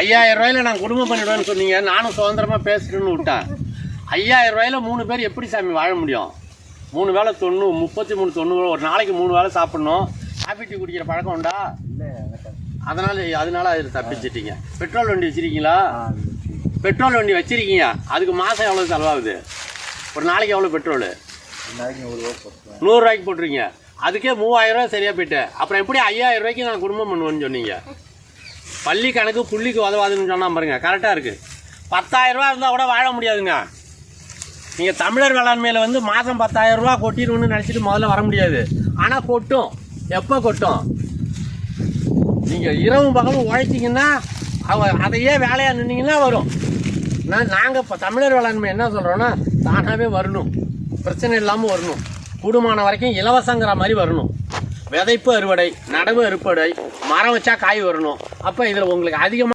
ஐயாயிரம் ரூபாயில நான் குடும்பம் பண்ணிடுவேன்னு சொன்னீங்க. நானும் சுதந்திரமா பேசுறேன்னு விட்டேன். ஐயாயிரம் ரூபாயில மூணு பேர் எப்படி சாமி வாழ முடியும்? மூணு வேளை தொண்ணூறு முப்பத்தி மூணு தொண்ணூறு ஒரு நாளைக்கு மூணு வேளை சாப்பிடணும். காஃபி டீ குடிக்கிற பழக்கம் உண்டா? அதனால அதனால அது தப்பிச்சிட்டீங்க. பெட்ரோல் வண்டி வச்சிருக்கீங்களா? பெட்ரோல் வண்டி வச்சிருக்கீங்க. அதுக்கு மாதம் எவ்வளோ செலவாகுது? ஒரு நாளைக்கு எவ்வளோ பெட்ரோலு? நூறுரூவாய்க்கு போட்டுருங்க அதுக்கே மூவாயிரம் ரூபாய் சரியா போயிட்டு. அப்புறம் எப்படி ஐயாயிரம் ரூபாய்க்கு நான் குடும்பம் பண்ணுவேன்னு சொன்னீங்க? பள்ளி கணக்கு புள்ளிக்கு உதவாதுன்னு சொன்னால் பாருங்க கரெக்டாக இருக்குது பத்தாயிரம் ரூபா இருந்தால் கூட வாழ முடியாதுங்க. நீங்கள் தமிழர் வேளாண்மையில் வந்து மாதம் பத்தாயிரம் ரூபா கொட்டிடணும்னு நினச்சிட்டு முதல்ல வர முடியாது. ஆனால் கொட்டும். எப்போ கொட்டும்? நீங்கள் இரவும் பகலும் உழைச்சிங்கன்னா அவ அதையே வேலையாக நின்னீங்கன்னா வரும். நான் நாங்கள் இப்போ தமிழர் வேளாண்மை என்ன சொல்கிறோன்னா தானாகவே வரணும். பிரச்சனை இல்லாமல் வரணும். கூடுமான வரைக்கும் இலவசங்கிற மாதிரி வரணும். விதைப்பு அறுவடை நடவு அறுவடை மரம் வச்சா காய் வரணும். அப்போ இதில் உங்களுக்கு அதிகமாக